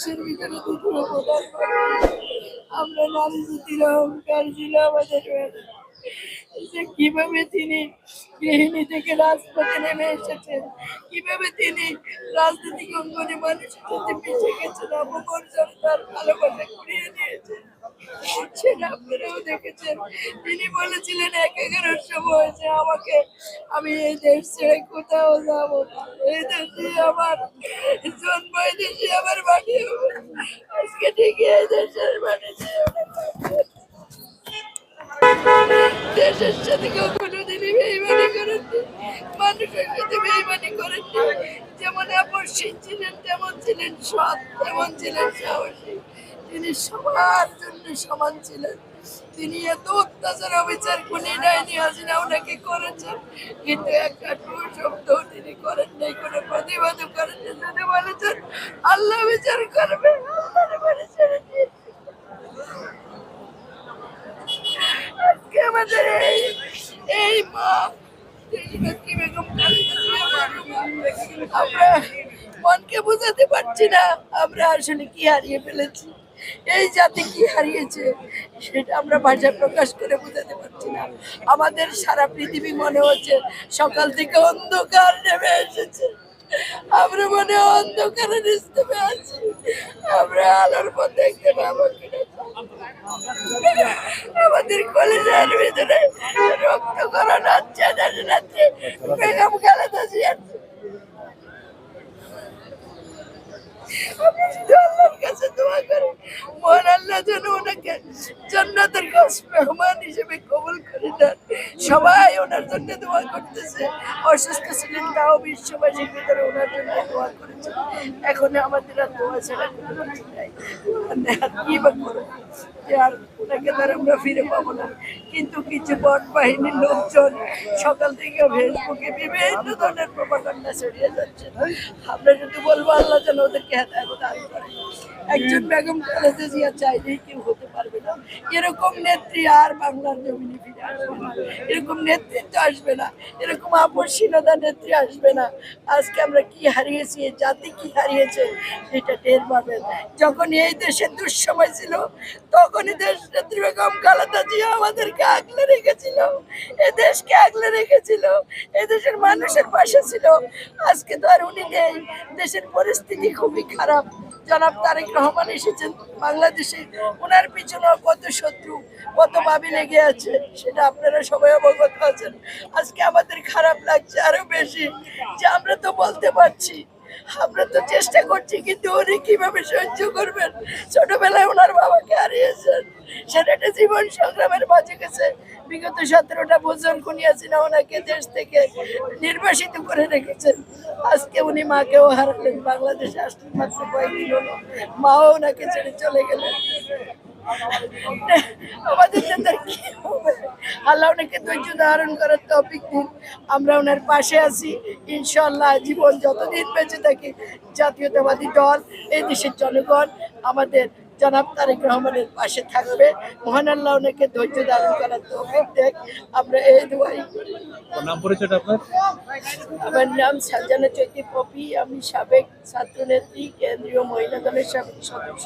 বিশ্বের ভিতরে প্রধানমন্ত্রী আমরা নাম জাতির অহংকার আমাদের যে কীভাবে তিনি গৃহিণী থেকে রাজপথে নেমে এসেছেন, কীভাবে তিনি রাজনৈতিক অঙ্গনে মানুষের সাথে মিশে গেছেন অপকর্ষণ তার ভালোবাসা কুড়িয়ে সেটা আপনারাও দেখেছেন। তিনি বলেছিলেন, এক এগারোর সময় যে আমাকে আমি এই দেশ ছেড়ে কোথাও যাব এই দেশে আমার জন্ম এই দেশে আমার বাড়ি আজকে ঠিকই এই দেশের বাড়িতে দেশের সাথে কখনো তিনি বেইমানি করেননি। মানুষের সাথে বেইমানি করেননি। যেমন আপসীন ছিলেন, তেমন ছিলেন সৎ, তেমন ছিলেন সাহসী। তিনি সবার জন্য সমান ছিলেন তিনি এত অত্যাচার, অবিচার খুনি ডাইনি হাসিনা ওনাকে করেছেন। কিন্তু একটা শব্দ তিনি করেন নাই। কোনো প্রতিবাদও করেন শুধু বলেছেন, আল্লাহ বিচার করবে। আজকে আমাদের এই আমরা মনকে বোঝাতে পারছি না। আমরা আসলে কি হারিয়ে ফেলেছি? এই জাতি কি হারিয়েছে সেটা আমরা ভাষায় প্রকাশ করে বোঝাতে পারছি না। আমাদের সারা পৃথিবী মনে হচ্ছে সকাল থেকে অন্ধকার নেমে এসেছে। আমরা মনে অন্ধকারের ইস্তমে আছি। আমরা আলোর পথ দেখতে পাবো আমাদের কলেজের ভিতরে রক্ত করা নাচছে নাচে নাচছে বেগম খালেদা জিয়ার আমি শুধু আল্লাহর কাছে দোয়া করি মহান আল্লাহ যেন ওনাকে জান্নাতের খাস মেহমান হিসেবে কবুল করে দেন সবাই ওনার জন্য দোয়া করতেছে। অসুস্থ ছিলেন, তাও বিশ্ববাসীর ভিতরে ওনার জন্য দোয়া করেছে এখন আমাদের আর দোয়া ছাড়া কোনো মানে কি বা করব? আর ওনাকে তার আমরা ফিরে পাবো না। কিন্তু কিছু বট বাহিনীর লোকজন সকাল থেকে ফেসবুকে বিভিন্ন ধরনের প্রপাগান্ডা ছড়িয়ে যাচ্ছে। আমরা যদি বলব, আল্লাহ যেন ওদেরকে হেদায়ত দান করে। একজন বেগম খালেদা জিয়া, চাইলেই কেউ হতে পারবে না। এরকম নেত্রী আর বাংলার জমিনে ফিরে আসবে না। এরকম নেতৃত্ব আসবে না। এরকম আপসীনতা নেত্রী আসবে না। আজকে আমরা কি হারিয়েছি জাতি কি হারিয়েছে, এটা টের পাবেন। যখন এই দেশের দুঃসময় ছিল, তখনই দেশ নেত্রী বেগম খালেদা জিয়া আমাদেরকে আগলে রেখেছিল। এ দেশকে আগলে রেখেছিল। এ দেশের মানুষের পাশে ছিল। আজকে তো আর উনি নেই। দেশের পরিস্থিতি খুবই খারাপ। জনাব তারেক রহমান এসেছেন বাংলাদেশে। ওনার পিছনেও কত শত্রু, কত ভাবি লেগে আছে, সেটা আপনারা সবাই অবগত আছেন। আজকে আমাদের খারাপ লাগছে আরও বেশি যে আমরা তো বলতে পারছি আমরা তো চেষ্টা করছি, কিন্তু উনি কীভাবে সহ্য করবেন? ছোটবেলায় ওনার বাবাকে হারিয়েছেন। সেটা একটা জীবন সংগ্রামের মাঝে গেছে। বিগত সতেরোটা বছর খুনিয়াছিনা ওনাকে দেশ থেকে নির্বাসিত করে রেখেছেন। আজকে উনি মাকেও হারালেন। বাংলাদেশে আসলেন মাত্র কয়েকদিন হলো। মাও ওনাকে ছেড়ে চলে গেলেন। আমাদের কি আল্লাহ ওনাকে ধৈর্য ধারণ করার টপিক দিন। আমরা ওনার পাশে আছি। ইনশাল্লাহ জীবন যতদিন বেঁচে থাকি জাতীয়তাবাদী দল এই দেশের জনগণ আমাদের জনাব তারেক রহমানের পাশে থাকবে। মহান আল্লাহ ওনাকে ধৈর্য ধারণ করার তৌফিক দেখ। আমরা এই দোয়াই নাম পরিচয়টা আপনার? আমার নাম সাজানা চৈতি পপি। আমি সাবেক ছাত্রনেত্রী কেন্দ্রীয় মহিলা দলের সাবেক সদস্য।